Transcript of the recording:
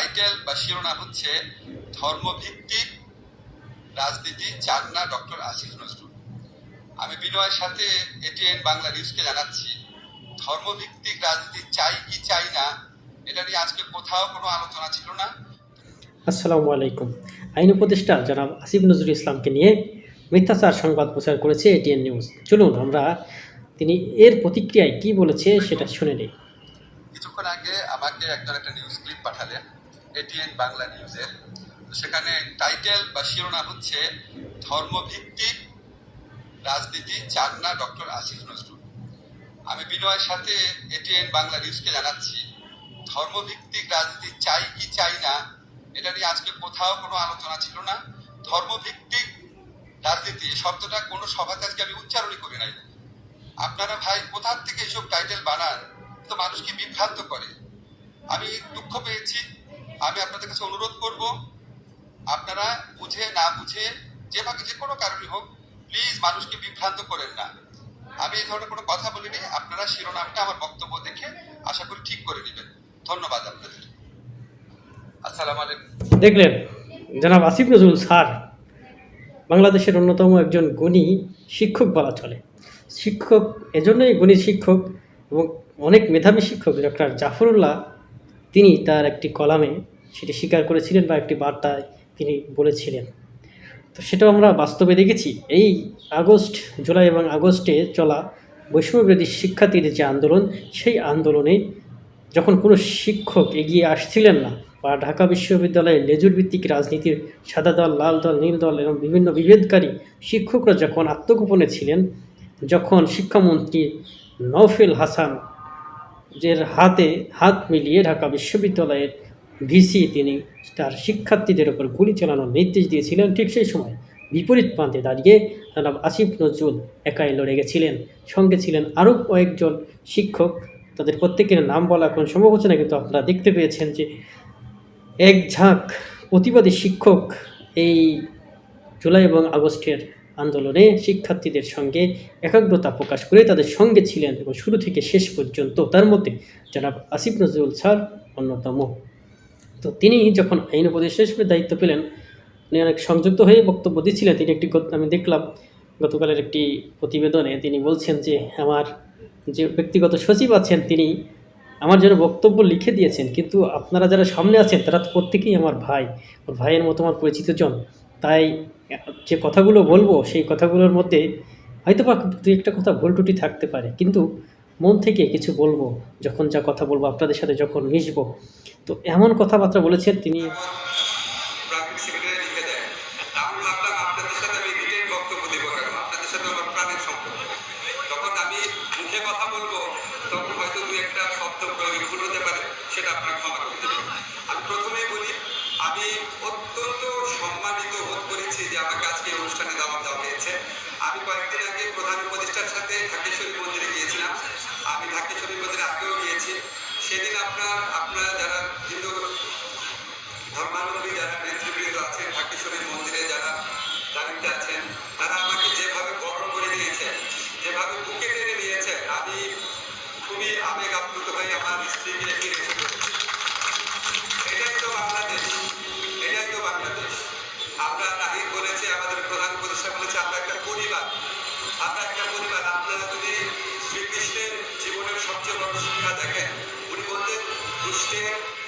Title বা শিরোনাম হচ্ছে ধর্মভিত্তিক রাজনীতি চান না ডক্টর আসিফ নজরুল। আমি বিনয়ের সাথে এটিএন বাংলা নিউজকে জানাচ্ছি ধর্মভিত্তিক রাজনীতি চাই কি চাই না এটা নিয়ে আজকে কোথাও কোনো আলোচনা ছিল না। আসসালামু আলাইকুম। আইন উপদেষ্টা জনাব আসিফ নজরুল ইসলামকে নিয়ে মিথ্যাচার সংবাদ প্রচার করেছে এটিএন নিউজ। চলুন আমরা তিনি এর প্রতিক্রিয়ায় কি বলেছে সেটা শুনে নিই। কিছুক্ষণ আগে আমাকে একজন একটা নিউজ ক্লিপ পাঠালেন। এটিএন বাংলা নিউজের সেখানে টাইটেল বা শিরোনাম হচ্ছে ধর্মভিত্তিক রাজনীতি চান না ডক্টর আসিফ নজরুল। আমি বিনয়ের সাথে এটিএন বাংলা নিউজকে জানাচ্ছি, ধর্মভিত্তিক রাজনীতি চাই কি চাই না, এটা নিয়ে আজকে কোথাও কোনো আলোচনা ছিল না। ধর্মভিত্তিক রাজনীতি, এই শব্দটা কোনো সভাতে আজকে আমি উচ্চারণই করি নাই। আপনারা ভাই কোথা থেকে এসব টাইটেল বানান তো মানুষকে বিভ্রান্ত করে? আমি দুঃখ পেয়েছি আমি আপনাদের কাছে অনুরোধ করব, আপনারা বুঝে না বুঝে যেভাবে যে কোনো কারণে হোক প্লিজ মানুষকে বিভ্রান্ত করেন না। আমি এই ধরনের কোনো কথা বলিনি, আপনারা শিরোনামটা আমার বক্তব্য দেখে আশা করি ঠিক করে নেবেন। ধন্যবাদ আপনাদের। আসসালামু আলাইকুম। দেখলেন, জনাব আসিফ নজরুল স্যার বাংলাদেশের অন্যতম একজন গুণী শিক্ষক বলা চলে। শিক্ষক, এজন্যই গুণী শিক্ষক এবং অনেক মেধাবী শিক্ষক, ডক্টর জাফরুল্লাহ, তিনি তার একটি কলামে সেটি স্বীকার করেছিলেন বা একটি বার্তায় তিনি বলেছিলেন। তো সেটাও আমরা বাস্তবে দেখেছি। এই আগস্ট, জুলাই এবং আগস্টে চলা বৈষম্যবিরোধী শিক্ষার্থীদের যে আন্দোলন, সেই আন্দোলনে যখন কোনো শিক্ষক এগিয়ে আসছিলেন না বা ঢাকা বিশ্ববিদ্যালয়ে লেজুর ভিত্তিক রাজনীতির সাদা দল, লাল দল, নীল দল এবং বিভিন্ন বিভেদকারী শিক্ষকরা যখন আত্মগোপনে ছিলেন, যখন শিক্ষামন্ত্রী নওফেল হাসান যে হাতে হাত মিলিয়ে ঢাকা বিশ্ববিদ্যালয়ের ভিসি, তিনি তার শিক্ষার্থীদের ওপর গুলি চালানোর নির্দেশ দিয়েছিলেন। ঠিক সেই সময় বিপরীত প্রান্তে দাঁড়িয়ে জনাব আসিফ নজরুল একাই লড়ে গেছিলেন। সঙ্গে ছিলেন আরও কয়েকজন শিক্ষক। তাদের প্রত্যেকের নাম বলা এখন সম্ভব হচ্ছে না, কিন্তু আপনারা দেখতে পেয়েছেন যে এক ঝাঁক প্রতিবাদী শিক্ষক এই জুলাই এবং আগস্টের আন্দোলনে শিক্ষার্থীদের সঙ্গে একাগ্রতা প্রকাশ করে তাদের সঙ্গে ছিলেন এবং শুরু থেকে শেষ পর্যন্ত তার মধ্যে জনাব আসিফ নজরুল স্যার অন্যতম। তো তিনি যখন আইন উপদেষ্টা হিসেবে দায়িত্ব পেলেন, উনি অনেক সংযুক্ত হয়ে বক্তব্য দিচ্ছিলেন। তিনি একটি আমি দেখলাম গতকালের একটি প্রতিবেদনে তিনি বলছেন যে, আমার যে ব্যক্তিগত সচিব আছেন, তিনি আমার জন্য বক্তব্য লিখে দিয়েছেন। কিন্তু আপনারা যারা সামনে আছেন, তারা তো প্রত্যেকেই আমার ভাই। ওর ভাইয়ের মতো আমার পরিচিত জন। তাই যে কথাগুলো বলব, সেই কথাগুলোর মধ্যে হয়তো বা একটা কথা ভুল ত্রুটি থাকতে পারে। কিন্তু মন থেকে কিছু বলব, যখন যা কথা বলব, আপনাদের সাথে যখন মিশবো। তো এমন কথাবার্তা বলেছেন, তিনি প্রাথমিক সেক্রেটারি লিখে দেয় আমি ভাবলাম আপনাদের সাথে আমি ঢাকা শরীফের আগেও গিয়েছি সেদিন আপনার, আপনারা যারা হিন্দু ধর্মাবলম্বী যারা নেতৃবৃন্দ আছেন, ঢাকি ঢাকেশ্বরীর মন্দিরে যারা দাঁড়িতে আছেন, তারা আমাকে যেভাবে গরম করে নিয়েছেন যেভাবে বুকে টেনে নিয়েছেন, আমি খুবই আবেগ আপ্লুত হয়ে আমার স্ত্রীকে রেখে রেখে এটাই তো বাংলাদেশ, এটাই তো বাংলাদেশ। আমরা নাহিদ বলেছে, আমাদের প্রধান উপদেষ্টা বলেছে, আমরা একটা পরিবার, আমরা একটা Stay.